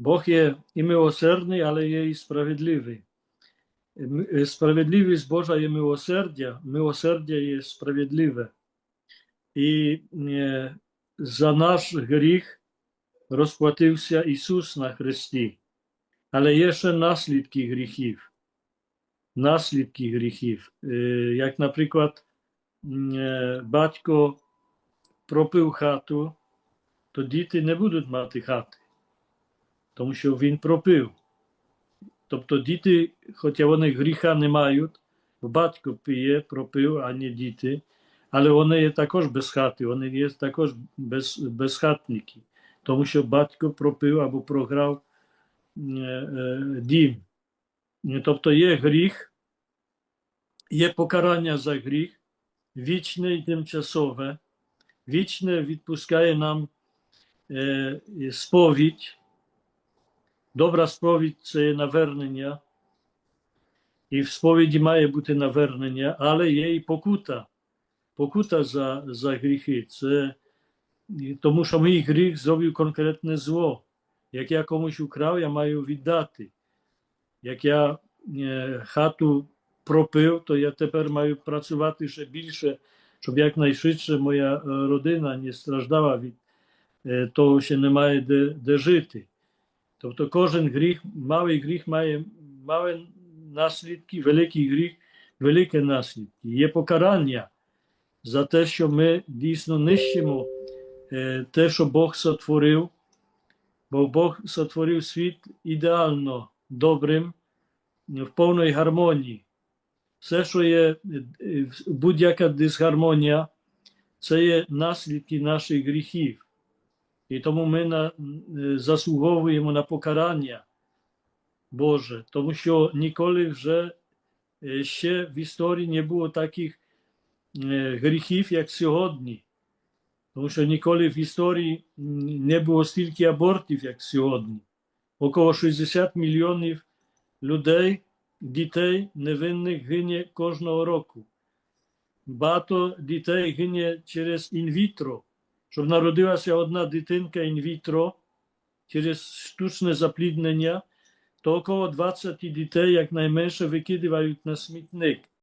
Бог є і милосердний, але є і справедливий. Е, Справедливість Божа є милосердя, милосердя є справедливе. І е, за наш гріх розплатився Ісус на Христі. Але є ще наслідки гріхів. Наслідки гріхів. Е, Як, наприклад, батько пропив хату, то діти не будуть мати хати, тому що він пропив. Тобто діти, хоча вони гріха не мають, батько п'є, пропив, а не діти, але вони є також без хати, вони є також без, безхатники, тому що батько пропив або програв е, е, дім. Е, Тобто є гріх, є покарання за гріх, вічне і тимчасове. Вічне відпускає нам е, сповідь. Добра сповідь це навернення. І в сповіді має бути навернення, але є і покута. Покута за, за гріхи. Це тому, що мій гріх зробив конкретне зло. Як я комусь украв, я маю віддати. Як я е, хату пропив, то я тепер маю працювати ще більше, щоб якнайшвидше моя е, родина не страждала від е, того, що немає де, де жити. Тобто кожен гріх, малий гріх має мали наслідки, великий гріх, великі наслідки. Є покарання за те, що ми дійсно нищимо е, те, що Бог сотворив, бо Бог сотворив світ ідеально добрим, в повній гармонії. Все, що є е, будь-яка дисгармонія, це є наслідки наших гріхів. І тому ми на, е, заслуговуємо на покарання Боже, тому що ніколи вже е, ще в історії не було таких е, гріхів, як сьогодні. Тому що ніколи в історії не було стільки абортів, як сьогодні. Около 60 мільйонів людей, дітей невинних гине кожного року. Багато дітей гине через інвітро, щоб народилася одна дитинка інвітро через штучне запліднення, то около 20 дітей якнайменше викидають на смітник.